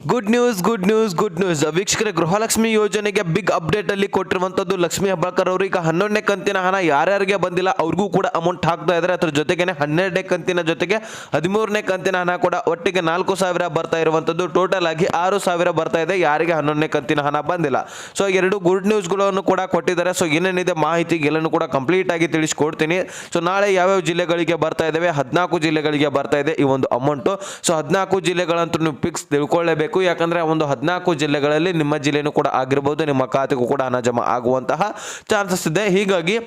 Good news good news good news ವೀಕ್ಷಕರ, ಗೃಹಲಕ್ಷ್ಮಿ ಯೋಜನೆಗೆ big update ಅಲ್ಲಿ ಕೊಟ್ಟಿರುವಂತದ್ದು ಲಕ್ಷ್ಮಿ ಹಬ್ಬಕರ್ ಅವರು. ಈಗ ಹನ್ನೊಂದನೇ ಕಂತಿನ ಹಣ ಯಾರ್ಯಾರಿಗೆ ಬಂದಿಲ್ಲ, ಅವ್ರಿಗೂ ಕೂಡ ಅಮೌಂಟ್ ಹಾಕ್ತಾ ಇದ್ದಾರೆ ಅದ್ರ ಜೊತೆಗೆ ಹನ್ನೆರಡನೇ ಕಂತಿನ ಜೊತೆಗೆ ಹದಿಮೂರನೇ ಕಂತಿನ ಹಣ ಕೂಡ ಒಟ್ಟಿಗೆ ನಾಲ್ಕು ಸಾವಿರ ಬರ್ತಾ ಇರುವಂತದ್ದು. ಟೋಟಲ್ ಆಗಿ ಆರು ಸಾವಿರ ಬರ್ತಾ ಇದೆ, ಯಾರಿಗೆ ಹನ್ನೊಂದನೇ ಕಂತಿನ ಹಣ ಬಂದಿಲ್ಲ. ಸೊ ಎರಡು ಗುಡ್ ನ್ಯೂಸ್ಗಳನ್ನು ಕೂಡ ಕೊಟ್ಟಿದ್ದಾರೆ. ಸೊ ಏನೇನಿದೆ ಮಾಹಿತಿ ಎಲ್ಲನೂ ಕೂಡ ಕಂಪ್ಲೀಟ್ ಆಗಿ ತಿಳಿಸ್ಕೊಡ್ತೀನಿ. ಸೊ ನಾಳೆ ಯಾವ್ಯಾವ ಜಿಲ್ಲೆಗಳಿಗೆ ಬರ್ತಾ ಇದ್ದಾವೆ ಹದಿನಾಲ್ಕು ಜಿಲ್ಲೆಗಳಿಗೆ ಬರ್ತಾ ಇದೆ ಈ ಒಂದು ಅಮೌಂಟು ಸೊ ಹದಿನಾಲ್ಕು ಜಿಲ್ಲೆಗಳಂತೂ ನೀವು ಫಿಕ್ಸ್ ತಿಳ್ಕೊಳ್ಳೇಬೇಕು. ಯಾಕಂದ್ರೆ ಒಂದು ಹದಿನಾಲ್ಕು ಜಿಲ್ಲೆಗಳಲ್ಲಿ ನಿಮ್ಮ ಜಿಲ್ಲೆಯೂ ಕೂಡ ಆಗಿರ್ಬೋದು, ನಿಮ್ಮ ಖಾತೆಗೂ ಕೂಡ ಹಣ ಜಮಾ ಆಗುವಂತಹ ಚಾನ್ಸಸ್ ಇದೆ. ಹೀಗಾಗಿ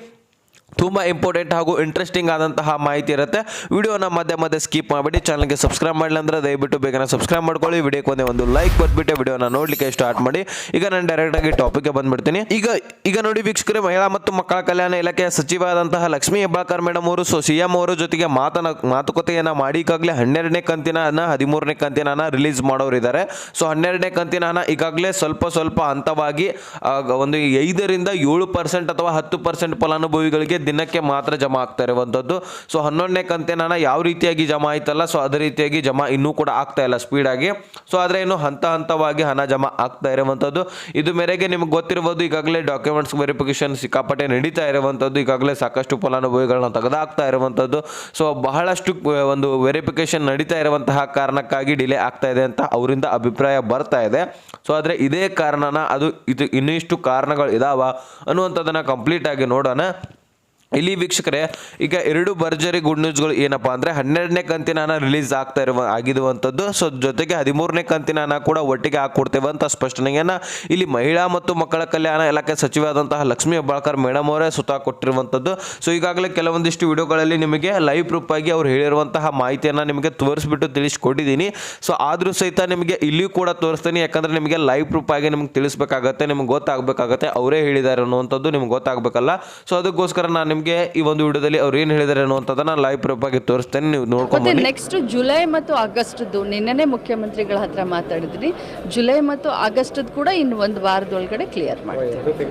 ತುಂಬ ಇಂಪಾರ್ಟೆಂಟ್ ಹಾಗೂ ಇಂಟ್ರೆಸ್ಟಿಂಗ್ ಆದಂತಹ ಮಾಹಿತಿ ಇರುತ್ತೆ. ವಿಡಿಯೋನ ಮಧ್ಯೆ ಮಧ್ಯೆ ಸ್ಕಿಪ್ ಮಾಡಿಬಿಟ್ಟು ಚಾನಲ್ಗೆ ಸಬ್ಸ್ಕ್ರೈಬ್ ಮಾಡಲಿ ಅಂದ್ರೆ ದಯವಿಟ್ಟು ಬೇಗನೆ ಸಬ್ಸ್ಕ್ರೈಬ್ ಮಾಡ್ಕೊಳ್ಳಿ. ವಿಡಿಯೋಕ್ಕೆ ಒಂದೇ ಒಂದು ಲೈಕ್ ಬಂದ್ಬಿಟ್ಟು ವಿಡಿಯೋನ ನೋಡಲಿಕ್ಕೆ ಸ್ಟಾರ್ಟ್ ಮಾಡಿ. ಈಗ ನಾನು ಡೈರೆಕ್ಟಾಗಿ ಟಾಪಿಕ್ಗೆ ಬಂದ್ಬಿಡ್ತೀನಿ. ಈಗ ಈಗ ನೋಡಿ ವೀಕ್ಷಕರೇ, ಮಹಿಳಾ ಮತ್ತು ಮಕ್ಕಳ ಕಲ್ಯಾಣ ಇಲಾಖೆಯ ಸಚಿವರಾದಂತಹ ಲಕ್ಷ್ಮೀ ಹೆಬ್ಬಾಳ್ಕರ್ ಮೇಡಮ್ ಅವರು, ಸೊ ಸಿ ಎಂ ಅವರ ಜೊತೆಗೆ ಮಾತನ, ಮಾತುಕತೆಯನ್ನು ಮಾಡಿ ಈಗಾಗಲೇ ಹನ್ನೆರಡನೇ ಕಂತಿನ ಹದಿಮೂರನೇ ಕಂತಿನ ರಿಲೀಸ್ ಮಾಡೋರಿದ್ದಾರೆ ಸೊ ಹನ್ನೆರಡನೇ ಕಂತಿನ ಈಗಾಗಲೇ ಸ್ವಲ್ಪ ಸ್ವಲ್ಪ ಹಂತವಾಗಿ ಒಂದು ಐದರಿಂದ ಏಳು ಪರ್ಸೆಂಟ್ ಅಥವಾ ಹತ್ತು ಪರ್ಸೆಂಟ್ ಫಲಾನುಭವಿಗಳಿಗೆ ದಿನಕ್ಕೆ ಮಾತ್ರ ಜಮಾ ಆಗ್ತಾ ಇರುವಂಥದ್ದು. ಸೊ ಹನ್ನೊಂದನೇ ಕಂತೆ ನಾನು ಯಾವ ರೀತಿಯಾಗಿ ಜಮಾ ಆಯ್ತಲ್ಲ ಸೊ ಅದೇ ರೀತಿಯಾಗಿ ಜಮಾ ಇನ್ನೂ ಕೂಡ ಆಗ್ತಾ ಇಲ್ಲ ಸ್ಪೀಡಾಗಿ. ಸೊ ಆದರೆ ಇನ್ನು ಹಂತ ಹಂತವಾಗಿ ಹಣ ಜಮಾ ಆಗ್ತಾ ಇರುವಂಥದ್ದು. ಇದು ಮೇರೆಗೆ ನಿಮ್ಗೆ ಗೊತ್ತಿರ್ಬೋದು ಈಗಾಗಲೇ ಡಾಕ್ಯುಮೆಂಟ್ಸ್ ವೆರಿಫಿಕೇಶನ್ ಸಿಕ್ಕಾಪಟ್ಟೆ ನಡೀತಾ ಇರುವಂಥದ್ದು. ಈಗಾಗಲೇ ಸಾಕಷ್ಟು ಫಲಾನುಭವಿಗಳನ್ನ ತೆಗೆದಾಕ್ತಾ ಇರುವಂಥದ್ದು. ಸೊ ಬಹಳಷ್ಟು ಒಂದು ವೆರಿಫಿಕೇಶನ್ ನಡೀತಾ ಇರುವಂತಹ ಕಾರಣಕ್ಕಾಗಿ ಡಿಲೇ ಆಗ್ತಾ ಇದೆ ಅಂತ ಅವರಿಂದ ಅಭಿಪ್ರಾಯ ಬರ್ತಾ ಇದೆ. ಸೊ ಆದರೆ ಇದೇ ಕಾರಣನ ಅದು ಇದು ಇನ್ನಿಷ್ಟು ಕಾರಣಗಳು ಇದಾವ ಅನ್ನುವಂಥದ್ದನ್ನು ಕಂಪ್ಲೀಟ್ ಆಗಿ ನೋಡೋಣ. ಇಲ್ಲಿ ವೀಕ್ಷಕರೇ, ಈಗ ಎರಡು ಭರ್ಜರಿ ಗುಡ್ ನ್ಯೂಸ್ಗಳು ಏನಪ್ಪಾ ಅಂದ್ರೆ ಹನ್ನೆರಡನೇ ಕಂತಿನ ರಿಲೀಸ್ ಆಗ್ತಾ ಇರುವ, ಆಗಿರುವಂಥದ್ದು. ಸೊ ಜೊತೆಗೆ ಹದಿಮೂರನೇ ಕಂತಿನ ಕೂಡ ಒಟ್ಟಿಗೆ ಹಾಕೊಡ್ತೇವೆ ಅಂತ ಸ್ಪಷ್ಟನೆಯನ್ನ ಇಲ್ಲಿ ಮಹಿಳಾ ಮತ್ತು ಮಕ್ಕಳ ಕಲ್ಯಾಣ ಇಲಾಖೆ ಸಚಿವರಾದಂತಹ ಲಕ್ಷ್ಮೀ ಹೆಬ್ಬಾಳ್ಕರ್ ಮೇಡಮ್ ಅವರೇ ಸುತ ಕೊಟ್ಟಿರುವಂಥದ್ದು. ಸೊ ಈಗಾಗಲೇ ಕೆಲವೊಂದಿಷ್ಟು ವಿಡಿಯೋಗಳಲ್ಲಿ ನಿಮಗೆ ಲೈವ್ ಪ್ರೂಫ್ ಆಗಿ ಅವ್ರು ಹೇಳಿರುವಂತಹ ಮಾಹಿತಿಯನ್ನು ನಿಮಗೆ ತೋರಿಸ್ಬಿಟ್ಟು ತಿಳಿಸ್ಕೊಟ್ಟಿದ್ದೀನಿ. ಸೊ ಆದರೂ ಸಹಿತ ನಿಮಗೆ ಇಲ್ಲಿಯೂ ಕೂಡ ತೋರಿಸ್ತೀನಿ. ಯಾಕಂದ್ರೆ ನಿಮಗೆ ಲೈವ್ ಪ್ರೂಫ್ ಆಗಿ ನಿಮ್ಗೆ ತಿಳಿಸ್ಬೇಕಾಗತ್ತೆ, ನಿಮ್ಗೆ ಗೊತ್ತಾಗಬೇಕಾಗತ್ತೆ. ಅವರೇ ಹೇಳಿದ್ದಾರೆ ಅನ್ನುವಂಥದ್ದು ನಿಮ್ಗೆ ಗೊತ್ತಾಗಬೇಕಲ್ಲ. ಸೊ ಅದಕ್ಕೋಸ್ಕರ ನಾನು ನಿಮಗೆ ಈ ಒಂದು ವಿಡಿಯೋದಲ್ಲಿ ಅವ್ರು ಏನು ಹೇಳಿದ್ದಾರೆ ಅನ್ನುವಂಥದ್ದನ್ನ ಲೈವ್ ಪ್ರೂಫ್ ಆಗಿ ತೋರಿಸ್ತೇನೆ ನೀವು ನೋಡ್ಕೊಂಡು ನೆಕ್ಸ್ಟ್ ಜುಲೈ ಮತ್ತು ಆಗಸ್ಟ್ದು ನಿನ್ನೆ ಮುಖ್ಯಮಂತ್ರಿಗಳ ಹತ್ರ ಮಾತಾಡಿದ್ರಿ. ಜುಲೈ ಮತ್ತು ಆಗಸ್ಟ್ ಕೂಡ ಇನ್ನು ಒಂದು ವಾರದೊಳಗಡೆ ಕ್ಲಿಯರ್ ಮಾಡ್ತೀವಿ.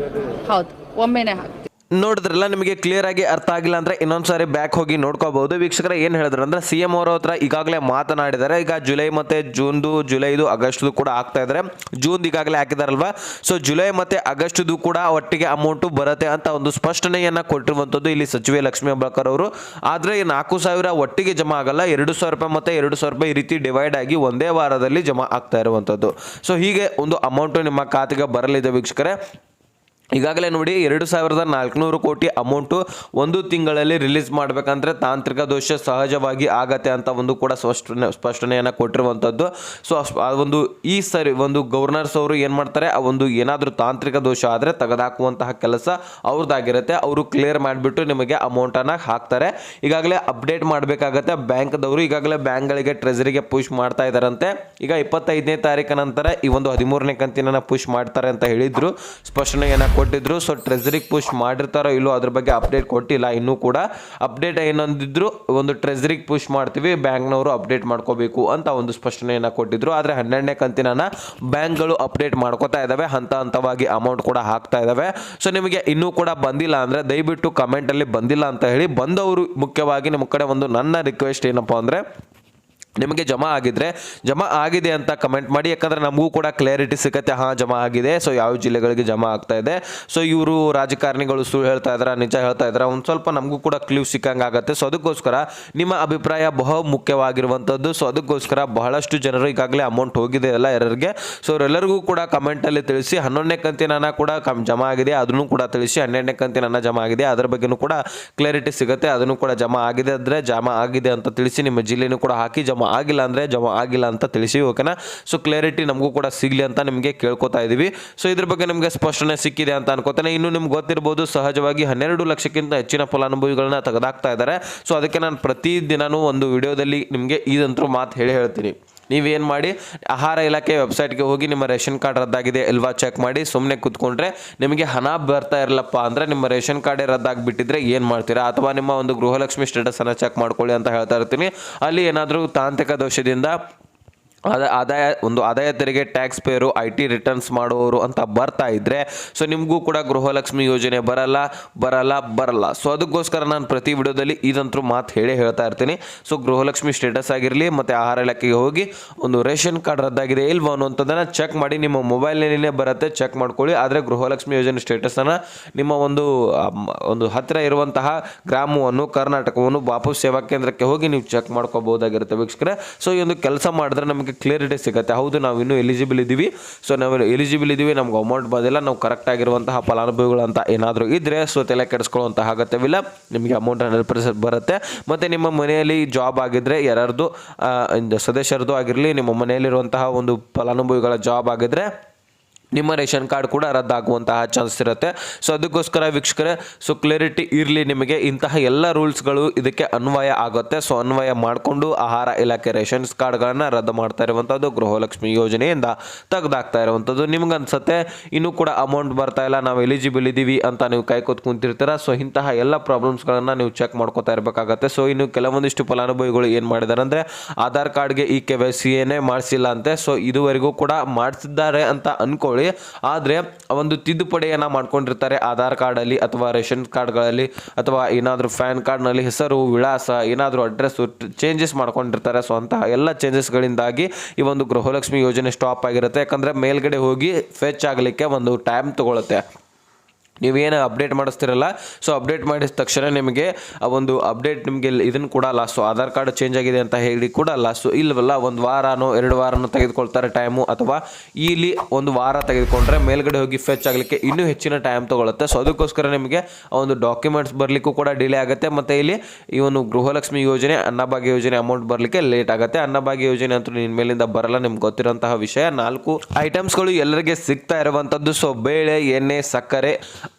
ಹೌದು ಒಮ್ಮೆನೆ ಹಾಕ್ತೀವಿ. ನೋಡಿದ್ರಲ್ಲ ನಿಮಗೆ ಕ್ಲಿಯರ್ ಆಗಿ ಅರ್ಥ ಆಗಿಲ್ಲ ಅಂದ್ರೆ ಇನ್ನೊಂದ್ಸಾರಿ ಬ್ಯಾಕ್ ಹೋಗಿ ನೋಡ್ಕೋಬಹುದು ವೀಕ್ಷಕರ, ಏನ್ ಹೇಳಿದ್ರು ಅಂದ್ರೆ ಸಿ ಎಂ ಅವರ ಹತ್ರ ಈಗಾಗಲೇ ಮಾತನಾಡಿದ್ದಾರೆ. ಈಗ ಜುಲೈ ಮತ್ತೆ ಜೂನ್ದು, ಜುಲೈದು, ಆಗಸ್ಟ್ದು ಕೂಡ ಆಗ್ತಾ ಇದ್ದಾರೆ ಜೂನ್ ಈಗಾಗಲೇ ಹಾಕಿದಾರಲ್ವಾ? ಸೊ ಜುಲೈ ಮತ್ತೆ ಆಗಸ್ಟ್ದು ಕೂಡ ಒಟ್ಟಿಗೆ ಅಮೌಂಟ್ ಬರುತ್ತೆ ಅಂತ ಒಂದು ಸ್ಪಷ್ಟನೆಯನ್ನ ಕೊಟ್ಟಿರುವಂತದ್ದು ಇಲ್ಲಿ ಸಚಿವೆ ಲಕ್ಷ್ಮೀ ಹೆಬ್ಬಾಳ್ಕರ್ ಅವರು. ಆದ್ರೆ ಈ ನಾಲ್ಕು ಸಾವಿರ ಒಟ್ಟಿಗೆ ಜಮಾ ಆಗಲ್ಲ. ಎರಡು ಸಾವಿರ ರೂಪಾಯಿ ಮತ್ತೆ ಎರಡು ಸಾವಿರ ರೂಪಾಯಿ ಈ ರೀತಿ ಡಿವೈಡ್ ಆಗಿ ಒಂದೇ ವಾರದಲ್ಲಿ ಜಮಾ ಆಗ್ತಾ ಇರುವಂತದ್ದು. ಸೊ ಹೀಗೆ ಒಂದು ಅಮೌಂಟ್ ನಿಮ್ಮ ಖಾತೆಗೆ ಬರಲಿದೆ ವೀಕ್ಷಕರೇ. ಈಗಾಗಲೇ ನೋಡಿ ಎರಡು ಸಾವಿರದ ನಾಲ್ಕುನೂರು ಕೋಟಿ ಅಮೌಂಟು ಒಂದು ತಿಂಗಳಲ್ಲಿ ರಿಲೀಸ್ ಮಾಡಬೇಕಂದ್ರೆ ತಾಂತ್ರಿಕ ದೋಷ ಸಹಜವಾಗಿ ಆಗತ್ತೆ ಅಂತ ಒಂದು ಕೂಡ ಸ್ಪಷ್ಟನೆ, ಸ್ಪಷ್ಟನೆಯನ್ನು ಕೊಟ್ಟಿರುವಂಥದ್ದು. ಸೊ ಒಂದು ಈ ಸರಿ ಒಂದು ಗವರ್ನರ್ಸ್ ಅವರು ಏನು ಮಾಡ್ತಾರೆ, ಆ ಒಂದು ಏನಾದರೂ ತಾಂತ್ರಿಕ ದೋಷ ಆದರೆ ತೆಗೆದಾಕುವಂತಹ ಕೆಲಸ ಅವ್ರದ್ದಾಗಿರುತ್ತೆ. ಅವರು ಕ್ಲಿಯರ್ ಮಾಡಿಬಿಟ್ಟು ನಿಮಗೆ ಅಮೌಂಟನ್ನು ಹಾಕ್ತಾರೆ. ಈಗಾಗಲೇ ಅಪ್ಡೇಟ್ ಮಾಡಬೇಕಾಗತ್ತೆ. ಬ್ಯಾಂಕ್ದವರು ಈಗಾಗಲೇ ಬ್ಯಾಂಕ್ಗಳಿಗೆ ಟ್ರೆಜರಿಗೆ ಪುಷ್ ಮಾಡ್ತಾ ಇದ್ದಾರಂತೆ. ಈಗ ಇಪ್ಪತ್ತೈದನೇ ತಾರೀಕು ನಂತರ ಈ ಒಂದು ಹದಿಮೂರನೇ ಕಂತಿನ ಪುಷ್ ಮಾಡ್ತಾರೆ ಅಂತ ಹೇಳಿದರು. ಸ್ಪಷ್ಟನೆಯನ್ನು ಕೊಟ್ಟಿದ್ರು. ಸೊ ಟ್ರೆಜರಿ ಪುಷ್ ಮಾಡಿರ್ತಾರೋ ಇಲ್ಲೋ ಅದ್ರ ಬಗ್ಗೆ ಅಪ್ಡೇಟ್ ಕೊಟ್ಟಿಲ್ಲ. ಇನ್ನೂ ಕೂಡ ಅಪ್ಡೇಟ್ ಏನೊಂದಿದ್ರು, ಒಂದು ಟ್ರೆಜರಿಗೆ ಪುಷ್ ಮಾಡ್ತೀವಿ, ಬ್ಯಾಂಕ್ನವರು ಅಪ್ಡೇಟ್ ಮಾಡ್ಕೋಬೇಕು ಅಂತ ಒಂದು ಸ್ಪಷ್ಟನೆಯನ್ನು ಕೊಟ್ಟಿದ್ರು. ಆದರೆ ಹನ್ನೆರಡನೇ ಕಂತಿನ ಬ್ಯಾಂಕ್ಗಳು ಅಪ್ಡೇಟ್ ಮಾಡ್ಕೋತಾ ಇದ್ದಾವೆ ಹಂತ ಹಂತವಾಗಿ ಅಮೌಂಟ್ ಕೂಡ ಹಾಕ್ತಾ ಇದ್ದಾವೆ ಸೊ ನಿಮಗೆ ಇನ್ನೂ ಕೂಡ ಬಂದಿಲ್ಲ ಅಂದರೆ ದಯವಿಟ್ಟು ಕಮೆಂಟಲ್ಲಿ ಬಂದಿಲ್ಲ ಅಂತ ಹೇಳಿ ಬಂದವರು ಮುಖ್ಯವಾಗಿ ನಿಮ್ಮ ಕಡೆ ಒಂದು ನನ್ನ ರಿಕ್ವೆಸ್ಟ್ ಏನಪ್ಪ ಅಂದರೆ ನಿಮಗೆ ಜಮಾ ಆಗಿದ್ರೆ, ಜಮಾ ಆಗಿದೆ ಅಂತ ಕಮೆಂಟ್ ಮಾಡಿ, ಯಾಕಂದ್ರೆ ನಮಗೂ ಕೂಡ ಕ್ಲಾರಿಟಿ ಸಿಗುತ್ತೆ. ಹಾಂ, ಜಮಾ ಆಗಿದೆ. ಸೊ ಯಾವ ಜಿಲ್ಲೆಗಳಿಗೆ ಜಮಾ ಆಗ್ತಾ ಇದೆ. ಸೊ ಇವರು ರಾಜಕಾರಣಿಗಳು ಸುಳ್ಳು ಹೇಳ್ತಾ ಇದ್ರ, ನಿಜ ಹೇಳ್ತಾ ಇದ್ರ, ಒಂದು ಸ್ವಲ್ಪ ನಮಗೂ ಕೂಡ ಕ್ಲೂ ಸಿಕ್ಕಂಗೆ ಆಗುತ್ತೆ. ಸೊ ಅದಕ್ಕೋಸ್ಕರ ನಿಮ್ಮ ಅಭಿಪ್ರಾಯ ಬಹು ಮುಖ್ಯವಾಗಿರುವಂಥದ್ದು ಸೊ ಅದಕ್ಕೋಸ್ಕರ ಬಹಳಷ್ಟು ಜನರು ಈಗಾಗಲೇ ಅಮೌಂಟ್ ಹೋಗಿದೆ ಎಲ್ಲ ಯಾರಿಗೆ ಸೊ ಅವರೆಲ್ಲರಿಗೂ ಕೂಡ ಕಮೆಂಟಲ್ಲಿ ತಿಳಿಸಿ, ಹನ್ನೊಂದನೇ ಕಂತಿನ ಕೂಡ ಕಮ್ ಜಮಾ ಆಗಿದೆ. ಅದನ್ನು ಕೂಡ ತಿಳಿಸಿ, ಹನ್ನೆರಡನೇ ಕಂತಿನ ಜಮಾ ಆಗಿದೆ. ಅದರ ಬಗ್ಗೆನೂ ಕೂಡ ಕ್ಲಾರಿಟಿ ಸಿಗುತ್ತೆ. ಅದನ್ನು ಕೂಡ ಜಮಾ ಆಗಿದೆ ಅಂದ್ರೆ ಜಮಾ ಆಗಿದೆ ಅಂತ ತಿಳಿಸಿ, ನಿಮ್ಮ ಜಿಲ್ಲೆನೂ ಕೂಡ ಹಾಕಿ, ಜಮಾ ಆಗಿಲ್ಲ ಅಂದರೆ ಜಮಾ ಆಗಿಲ್ಲ ಅಂತ ತಿಳಿಸಿ ಓಕೆನಾ ಸೊ ಕ್ಲಾರಿಟಿ ನಮಗೂ ಕೂಡ ಸಿಗಲಿ ಅಂತ ನಿಮಗೆ ಕೇಳ್ಕೊತಾ ಇದ್ದೀವಿ ಸೊ ಇದ್ರ ಬಗ್ಗೆ ನಿಮಗೆ ಸ್ಪಷ್ಟನೆ ಸಿಕ್ಕಿದೆ ಅಂತ ಅನ್ಕೋತಾನೆ. ಇನ್ನು ನಿಮ್ಗೆ ಗೊತ್ತಿರ್ಬೋದು, ಸಹಜವಾಗಿ ಹನ್ನೆರಡು ಲಕ್ಷಕ್ಕಿಂತ ಹೆಚ್ಚಿನ ಫಲಾನುಭವಿಗಳನ್ನ ತೆಗೆದಾಕ್ತಾ ಇದ್ದಾರೆ. ಸೊ ಅದಕ್ಕೆ ನಾನು ಪ್ರತಿ ದಿನನೂ ಒಂದು ವಿಡಿಯೋದಲ್ಲಿ ನಿಮಗೆ ಈದಂತರೂ ಮಾತು ಹೇಳಿ ಹೇಳ್ತೀನಿ. ನೀವೇನು ಮಾಡಿ ಆಹಾರ ಇಲಾಖೆ ವೆಬ್ಸೈಟ್ಗೆ ಹೋಗಿ ನಿಮ್ಮ ರೇಷನ್ ಕಾರ್ಡ್ ರದ್ದಾಗಿದೆ ಇಲ್ವಾ ಚೆಕ್ ಮಾಡಿ ಸುಮ್ಮನೆ ಕೂತ್ಕೊಂಡ್ರೆ ನಿಮಗೆ ಹಣ ಬರ್ತಾ ಇರಲಪ್ಪ ಅಂದರೆ ನಿಮ್ಮ ರೇಷನ್ ಕಾರ್ಡೇ ರದ್ದಾಗಿಬಿಟ್ಟಿದ್ರೆ ಏನು ಮಾಡ್ತೀರಾ? ಅಥವಾ ನಿಮ್ಮ ಒಂದು ಗೃಹಲಕ್ಷ್ಮಿ ಸ್ಟೇಟಸನ್ನು ಚೆಕ್ ಮಾಡ್ಕೊಳ್ಳಿ ಅಂತ ಹೇಳ್ತಾ ಇರ್ತೀನಿ. ಅಲ್ಲಿ ಏನಾದರೂ ತಾಂತ್ರಿಕ ದೋಷದಿಂದ ಆದ ಆದಾಯ, ಒಂದು ಆದಾಯ ತೆರಿಗೆ ಟ್ಯಾಕ್ಸ್ ಪೇರು ಐ ಟಿ ರಿಟರ್ನ್ಸ್ ಮಾಡುವವರು ಅಂತ ಬರ್ತಾ ಇದ್ರೆ ಸೊ ನಿಮಗೂ ಕೂಡ ಗೃಹಲಕ್ಷ್ಮಿ ಯೋಜನೆ ಬರಲ್ಲ ಬರಲ್ಲ ಬರಲ್ಲ. ಸೊ ಅದಕ್ಕೋಸ್ಕರ ನಾನು ಪ್ರತಿ ವಿಡಿಯೋದಲ್ಲಿ ಇದಂತೂ ಮಾತು ಹೇಳೇ ಹೇಳ್ತಾ ಇರ್ತೀನಿ. ಸೊ ಗೃಹಲಕ್ಷ್ಮಿ ಸ್ಟೇಟಸ್ ಆಗಿರಲಿ, ಮತ್ತು ಆಹಾರ ಇಲಾಖೆಗೆ ಹೋಗಿ ಒಂದು ರೇಷನ್ ಕಾರ್ಡ್ ರದ್ದಾಗಿದೆ, ಇಲ್ವೋ ಅನ್ನೋಂಥದ್ದನ್ನು ಚೆಕ್ ಮಾಡಿ, ನಿಮ್ಮ ಮೊಬೈಲ್ನಲ್ಲಿನೇ ಬರುತ್ತೆ ಚೆಕ್ ಮಾಡ್ಕೊಳ್ಳಿ. ಆದರೆ ಗೃಹಲಕ್ಷ್ಮಿ ಯೋಜನೆ ಸ್ಟೇಟಸನ್ನು ನಿಮ್ಮ ಒಂದು ಒಂದು ಹತ್ತಿರ ಇರುವಂತಹ ಗ್ರಾಮವನ್ನು, ಕರ್ನಾಟಕವನ್ನು ಬಾಪು ಸೇವಾ ಕೇಂದ್ರಕ್ಕೆ ಹೋಗಿ ನೀವು ಚೆಕ್ ಮಾಡ್ಕೋಬಹುದಾಗಿರುತ್ತೆ ವೀಕ್ಷಕರೇ. ಸೊ ಈ ಒಂದು ಕೆಲಸ ಮಾಡಿದ್ರೆ ನಮಗೆ ಕ್ಲಿಯರಿಟಿ ಸಿಗುತ್ತೆ. ಹೌದು, ನಾವು ಇನ್ನೂ ಎಲಿಜಿಬಲ್ ಇದ್ದೀವಿ. ಸೊ ನಾವು ಎಲಿಜಿಬಲ್ ಇದ್ದೀವಿ. ನಮ್ಗೆ ಅಮೌಂಟ್ ಬಂದಿಲ್ಲ. ನಾವು ಕರೆಕ್ಟ್ ಆಗಿರುವಂತಹ ಫಲಾನುಭವಿಗಳು ಅಂತ ಏನಾದರೂ ಇದ್ದರೆ ಸೊ, ತಲೆ ಕೆಡಿಸ್ಕೊಳ್ಳುವಂತಹ ಅಗತ್ಯವಿಲ್ಲ. ನಿಮಗೆ ಅಮೌಂಟ್ ಹಂಡ್ರೆಡ್ ಪರ್ಸೆಂಟ್ ಬರುತ್ತೆ. ಮತ್ತು ನಿಮ್ಮ ಮನೆಯಲ್ಲಿ ಜಾಬ್ ಆಗಿದ್ದರೆ ಯಾರ್ಯಾರ್ದು ಸದಸ್ಯರದ್ದು ಸದಸ್ಯರದು ಆಗಿರಲಿ, ನಿಮ್ಮ ಮನೆಯಲ್ಲಿರುವಂತಹ ಒಂದು ಫಲಾನುಭವಿಗಳ ಜಾಬ್ ಆಗಿದ್ದರೆ ನಿಮ್ಮ ರೇಷನ್ ಕಾರ್ಡ್ ಕೂಡ ರದ್ದಾಗುವಂತಹ ಚಾನ್ಸ್ ಇರುತ್ತೆ. ಸೊ ಅದಕ್ಕೋಸ್ಕರ ವೀಕ್ಷಕರೇ ಸೊ ಕ್ಲಾರಿಟಿ ಇರಲಿ ನಿಮಗೆ. ಇಂತಹ ಎಲ್ಲ ರೂಲ್ಸ್ಗಳು ಇದಕ್ಕೆ ಅನ್ವಯ ಆಗುತ್ತೆ. ಸೊ ಅನ್ವಯ ಮಾಡಿಕೊಂಡು ಆಹಾರ ಇಲಾಖೆ ರೇಷನ್ಸ್ ಕಾರ್ಡ್ಗಳನ್ನು ರದ್ದು ಮಾಡ್ತಾ ಇರುವಂಥದ್ದು ಗೃಹಲಕ್ಷ್ಮಿ ಯೋಜನೆಯಿಂದ ತೆಗೆದಾಗ್ತಾ ಇರುವಂಥದ್ದು ನಿಮ್ಗೆ ಅನ್ಸುತ್ತೆ ಇನ್ನೂ ಕೂಡ ಅಮೌಂಟ್ ಬರ್ತಾ ಇಲ್ಲ. ನಾವು ಎಲಿಜಿಬಲ್ ಇದ್ದೀವಿ ಅಂತ ನೀವು ಕೈ ಕೂತ್ ಕುಂತಿರ್ತೀರ. ಸೊ ಇಂತಹ ಎಲ್ಲ ಪ್ರಾಬ್ಲಮ್ಸ್ಗಳನ್ನು ನೀವು ಚೆಕ್ ಮಾಡ್ಕೋತಾ ಇರಬೇಕಾಗತ್ತೆ. ಸೊ ಇನ್ನು ಕೆಲವೊಂದಿಷ್ಟು ಫಲಾನುಭವಿಗಳು ಏನು ಮಾಡಿದ್ದಾರೆ ಅಂದರೆ ಆಧಾರ್ ಕಾರ್ಡ್ಗೆ ಈ ಕೆ ವೈ ಸಿ ಏನೇ ಮಾಡಿಸಿಲ್ಲ ಅಂತೆ. ಸೊ ಇದುವರೆಗೂ ಕೂಡ ಮಾಡಿಸಿದ್ದಾರೆ ಅಂತ ಅನ್ಕೊಳ್ಳಿ. ಆದರೆ ಒಂದು ತಿದ್ದುಪಡಿಯನ್ನು ಮಾಡ್ಕೊಂಡಿರ್ತಾರೆ ಆಧಾರ್ ಕಾರ್ಡಲ್ಲಿ ಅಥವಾ ರೇಷನ್ ಕಾರ್ಡ್ಗಳಲ್ಲಿ ಅಥವಾ ಏನಾದರೂ ಫ್ಯಾನ್ ಕಾರ್ಡ್ನಲ್ಲಿ ಹೆಸರು, ವಿಳಾಸ, ಏನಾದರೂ ಅಡ್ರೆಸ್ಸು ಚೇಂಜಸ್ ಮಾಡ್ಕೊಂಡಿರ್ತಾರೆ. ಸೊ ಅಂತಹ ಎಲ್ಲ ಚೇಂಜಸ್ಗಳಿಂದಾಗಿ ಈ ಒಂದು ಗೃಹಲಕ್ಷ್ಮಿ ಯೋಜನೆ ಸ್ಟಾಪ್ ಆಗಿರುತ್ತೆ. ಯಾಕಂದರೆ ಮೇಲ್ಗಡೆ ಹೋಗಿ ಫೆಚ್ ಆಗಲಿಕ್ಕೆ ಒಂದು ಟೈಮ್ ತಗೊಳುತ್ತೆ. ನೀವೇನು ಅಪ್ಡೇಟ್ ಮಾಡಿಸ್ತಿರಲ್ಲ ಸೊ ಅಪ್ಡೇಟ್ ಮಾಡಿದ ತಕ್ಷಣ ನಿಮಗೆ ಆ ಒಂದು ಅಪ್ಡೇಟ್ ನಿಮಗೆ ಇದನ್ನು ಕೂಡ ಲಾಸ್ಟು ಆಧಾರ್ ಕಾರ್ಡ್ ಚೇಂಜ್ ಆಗಿದೆ ಅಂತ ಹೇಳಿ ಕೂಡ ಲಾಸ್ಟು ಇಲ್ಲವಲ್ಲ ಒಂದು ವಾರನೋ, ಎರಡು ವಾರನೋ ತೆಗೆದುಕೊಳ್ತಾರೆ ಟೈಮು ಅಥವಾ ಇಲ್ಲಿ ಒಂದು ವಾರ ತೆಗೆದುಕೊಂಡ್ರೆ ಮೇಲ್ಗಡೆ ಹೋಗಿ ಫೆಚ್ ಆಗಲಿಕ್ಕೆ ಇನ್ನೂ ಹೆಚ್ಚಿನ ಟೈಮ್ ತೊಗೊಳುತ್ತೆ. ಸೊ ಅದಕ್ಕೋಸ್ಕರ ನಿಮಗೆ ಒಂದು ಡಾಕ್ಯುಮೆಂಟ್ಸ್ ಬರಲಿಕ್ಕೂ ಕೂಡ ಡಿಲೇ ಆಗುತ್ತೆ. ಮತ್ತು ಇಲ್ಲಿ ಈ ಒಂದು ಗೃಹಲಕ್ಷ್ಮಿ ಯೋಜನೆ, ಅನ್ನಭಾಗ್ಯ ಯೋಜನೆ ಅಮೌಂಟ್ ಬರಲಿಕ್ಕೆ ಲೇಟ್ ಆಗುತ್ತೆ. ಅನ್ನಭಾಗ್ಯ ಯೋಜನೆ ಅಂತೂ ನಿನ್ನ ಮೇಲಿಂದ ಬರಲ್ಲ, ನಿಮ್ಗೆ ಗೊತ್ತಿರೋಂತಹ ವಿಷಯ. ನಾಲ್ಕು ಐಟಮ್ಸ್ಗಳು ಎಲ್ಲರಿಗೆ ಸಿಗ್ತಾ ಇರುವಂಥದ್ದು ಸೊ ಬೇಳೆ, ಎಣ್ಣೆ, ಸಕ್ಕರೆ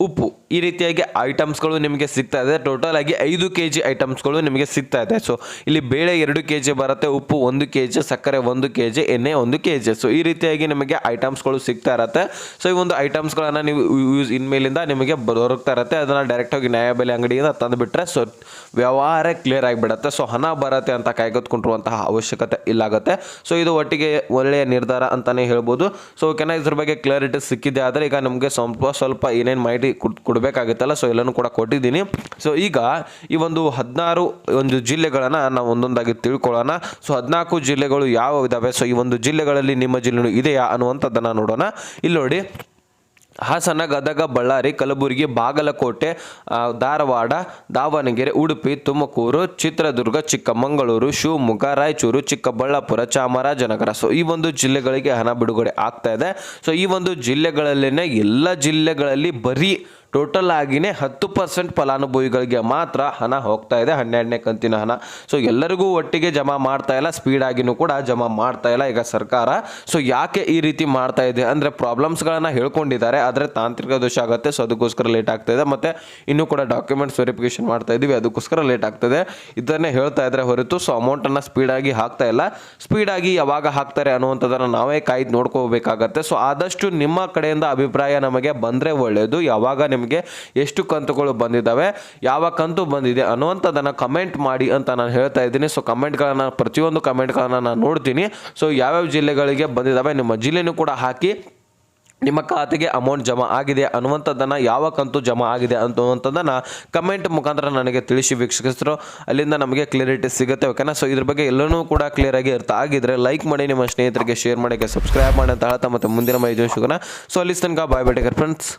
ಉಪ್ಪು. ಈ ರೀತಿಯಾಗಿ ಐಟಮ್ಸ್ಗಳು ನಿಮಗೆ ಸಿಗ್ತಾ ಇದೆ. ಟೋಟಲ್ ಆಗಿ ಐದು ಕೆ ಜಿ ಐಟಮ್ಸ್ಗಳು ನಿಮಗೆ ಸಿಗ್ತಾ ಇದೆ. ಸೊ ಇಲ್ಲಿ ಬೇಳೆ ಎರಡು ಕೆ ಜಿ ಬರುತ್ತೆ, ಉಪ್ಪು ಒಂದು ಕೆ ಜಿ ಸಕ್ಕರೆ ಒಂದು ಕೆ ಜಿ ಎಣ್ಣೆ ಒಂದು ಕೆ ಜಿ ಸೊ ಈ ರೀತಿಯಾಗಿ ನಿಮಗೆ ಐಟಮ್ಸ್ಗಳು ಸಿಗ್ತಾ ಇರತ್ತೆ. ಸೊ ಈ ಒಂದು ಐಟಮ್ಸ್ಗಳನ್ನು ನೀವು ಯೂಸ್ ಇನ್ಮೇಲಿಂದ ನಿಮಗೆ ದೊರಕ್ತಾ ಇರತ್ತೆ. ಅದನ್ನು ಡೈರೆಕ್ಟಾಗಿ ನ್ಯಾಯಬೆಲೆ ಅಂಗಡಿಯಿಂದ ತಂದುಬಿಟ್ರೆ ಸೊ ವ್ಯವಹಾರ ಕ್ಲಿಯರ್ ಆಗಿಬಿಡತ್ತೆ. ಸೊ ಹಣ ಬರುತ್ತೆ ಅಂತ ಕಾಯ್ಕೊತ್ಕೊಂಡಿರುವಂತಹ ಅವಶ್ಯಕತೆ ಇಲ್ಲಾಗುತ್ತೆ. ಸೊ ಇದು ಒಟ್ಟಿಗೆ ಒಳ್ಳೆಯ ನಿರ್ಧಾರ ಅಂತಲೇ ಹೇಳ್ಬೋದು. ಸೊ ಓಕೆನಾ ಇದ್ರ ಬಗ್ಗೆ ಕ್ಲಾರಿಟಿ ಸಿಕ್ಕಿದೆ. ಆದರೆ ಈಗ ನಮಗೆ ಸ್ವಲ್ಪ ಸ್ವಲ್ಪ ಏನೇನು ಮಾಹಿತಿ ಕೊಡ್, ಕೊಡಬೇಕಾಗುತ್ತಲ್ಲ ಸೊ ಎಲ್ಲನೂ ಕೂಡ ಕೊಟ್ಟಿದ್ದೀನಿ. ಸೊ ಈಗ ಈ ಒಂದು ಹದಿನಾರು ಒಂದು ಜಿಲ್ಲೆಗಳನ್ನು ನಾವು ಒಂದೊಂದಾಗಿ ತಿಳ್ಕೊಳ್ಳೋಣ. ಸೊ ಹದಿನಾಲ್ಕು ಜಿಲ್ಲೆಗಳು ಯಾವ ಇದ್ದಾವೆ ಸೊ ಈ ಒಂದು ಜಿಲ್ಲೆಗಳಲ್ಲಿ ನಿಮ್ಮ ಜಿಲ್ಲೆಗಳು ಇದೆಯಾ ಅನ್ನುವಂಥದ್ದನ್ನು ನೋಡೋಣ. ಇಲ್ಲಿ ನೋಡಿ. ಹಾಸನ, ಗದಗ, ಬಳ್ಳಾರಿ, ಕಲಬುರಗಿ, ಬಾಗಲಕೋಟೆ ಧಾರವಾಡ, ದಾವಣಗೆರೆ, ಉಡುಪಿ, ತುಮಕೂರು, ಚಿತ್ರದುರ್ಗ, ಚಿಕ್ಕಮಗಳೂರು, ಶಿವಮೊಗ್ಗ, ರಾಯಚೂರು, ಚಿಕ್ಕಬಳ್ಳಾಪುರ, ಚಾಮರಾಜನಗರ. ಸೊ ಈ ಒಂದು ಜಿಲ್ಲೆಗಳಿಗೆ ಹಣ ಬಿಡುಗಡೆ ಆಗ್ತಾ ಇದೆ. ಸೊ ಈ ಒಂದು ಜಿಲ್ಲೆಗಳಲ್ಲಿನೇ ಎಲ್ಲ ಜಿಲ್ಲೆಗಳಲ್ಲಿ ಬರೀ ಟೋಟಲ್ ಆಗಿನೇ ಹತ್ತು ಪರ್ಸೆಂಟ್ ಫಲಾನುಭವಿಗಳಿಗೆ ಮಾತ್ರ ಹಣ ಹೋಗ್ತಾ ಇದೆ, ಹನ್ನೆರಡನೇ ಕಂತಿನ ಹಣ. ಸೊ ಎಲ್ಲರಿಗೂ ಒಟ್ಟಿಗೆ ಜಮಾ ಮಾಡ್ತಾ ಇಲ್ಲ ಸ್ಪೀಡ್ ಆಗಿನೂ ಕೂಡ ಜಮಾ ಮಾಡ್ತಾ ಇಲ್ಲ ಈಗ ಸರ್ಕಾರ. ಸೊ ಯಾಕೆ ಈ ರೀತಿ ಮಾಡ್ತಾ ಇದೆ ಅಂದರೆ ಪ್ರಾಬ್ಲಮ್ಸ್ಗಳನ್ನು ಹೇಳ್ಕೊಂಡಿದ್ದಾರೆ, ಆದರೆ ತಾಂತ್ರಿಕ ದೋಷ ಆಗುತ್ತೆ ಸೊ ಅದಕ್ಕೋಸ್ಕರ ಲೇಟ್ ಆಗ್ತಾ ಇದೆ. ಮತ್ತು ಇನ್ನೂ ಕೂಡ ಡಾಕ್ಯುಮೆಂಟ್ಸ್ ವೆರಿಫಿಕೇಶನ್ ಮಾಡ್ತಾ ಇದ್ದೀವಿ ಅದಕ್ಕೋಸ್ಕರ ಲೇಟ್ ಆಗ್ತದೆ ಇದನ್ನೇ ಹೇಳ್ತಾ ಇದ್ರೆ ಹೊರತು ಸೊ ಅಮೌಂಟನ್ನು ಸ್ಪೀಡಾಗಿ ಹಾಕ್ತಾ ಇಲ್ಲ. ಸ್ಪೀಡಾಗಿ ಯಾವಾಗ ಹಾಕ್ತಾರೆ ಅನ್ನುವಂಥದ್ದನ್ನು ನಾವೇ ಕಾಯ್ದು ನೋಡ್ಕೋಬೇಕಾಗತ್ತೆ. ಸೊ ಆದಷ್ಟು ನಿಮ್ಮ ಕಡೆಯಿಂದ ಅಭಿಪ್ರಾಯ ನಮಗೆ ಬಂದರೆ ಒಳ್ಳೆಯದು ಯಾವಾಗ ನಿಮಗೆ ಎಷ್ಟು ಕಂತುಗಳು ಬಂದಿದ್ದಾವೆ, ಯಾವ ಕಂತು ಬಂದಿದೆ ಅನ್ನುವಂಥದ್ದನ್ನು ಕಮೆಂಟ್ ಮಾಡಿ ಅಂತ ನಾನು ಹೇಳ್ತಾ ಇದ್ದೀನಿ. ಸೊ ಕಮೆಂಟ್ಗಳನ್ನು ಪ್ರತಿಯೊಂದು ಕಮೆಂಟ್ಗಳನ್ನು ನಾನು ನೋಡ್ತೀನಿ. ಸೊ ಯಾವ್ಯಾವ ಜಿಲ್ಲೆಗಳಿಗೆ ಬಂದಿದ್ದಾವೆ, ನಿಮ್ಮ ಜಿಲ್ಲೆನೂ ಕೂಡ ಹಾಕಿ ನಿಮ್ಮ ಖಾತೆಗೆ ಅಮೌಂಟ್ ಜಮಾ ಆಗಿದೆ ಅನ್ನುವಂಥದ್ದನ್ನು, ಯಾವ ಕಂತು ಜಮಾ ಆಗಿದೆ ಅನ್ನುವಂಥದ್ದನ್ನು ಕಮೆಂಟ್ ಮುಖಾಂತರ ನನಗೆ ತಿಳಿಸಿ ವೀಕ್ಷಿಸಿದ್ರು ಅಲ್ಲಿಂದ ನಮಗೆ ಕ್ಲಿಯರಿಟಿ ಸಿಗುತ್ತೆ ಓಕೆನಾ ಸೊ ಇದ್ರ ಬಗ್ಗೆ ಎಲ್ಲನೂ ಕೂಡ ಕ್ಲಿಯರ್ ಆಗಿ ಅರ್ಥ ಆಗಿದ್ರೆ ಲೈಕ್ ಮಾಡಿ, ನಿಮ್ಮ ಸ್ನೇಹಿತರಿಗೆ ಶೇರ್ ಮಾಡೋಕ್ಕೆ ಸಬ್ಸ್ಕ್ರೈಬ್ ಮಾಡಿ ಅಂತ ಹೇಳ್ತಾ ಮತ್ತು ಮುಂದಿನ ಮೈ ಜೋಶುಗನ ಸೊ ಅಲ್ಲಿ ತನಕ ಬಾಯ್ ಬೇಟೆಗರ್ ಫ್ರೆಂಡ್ಸ್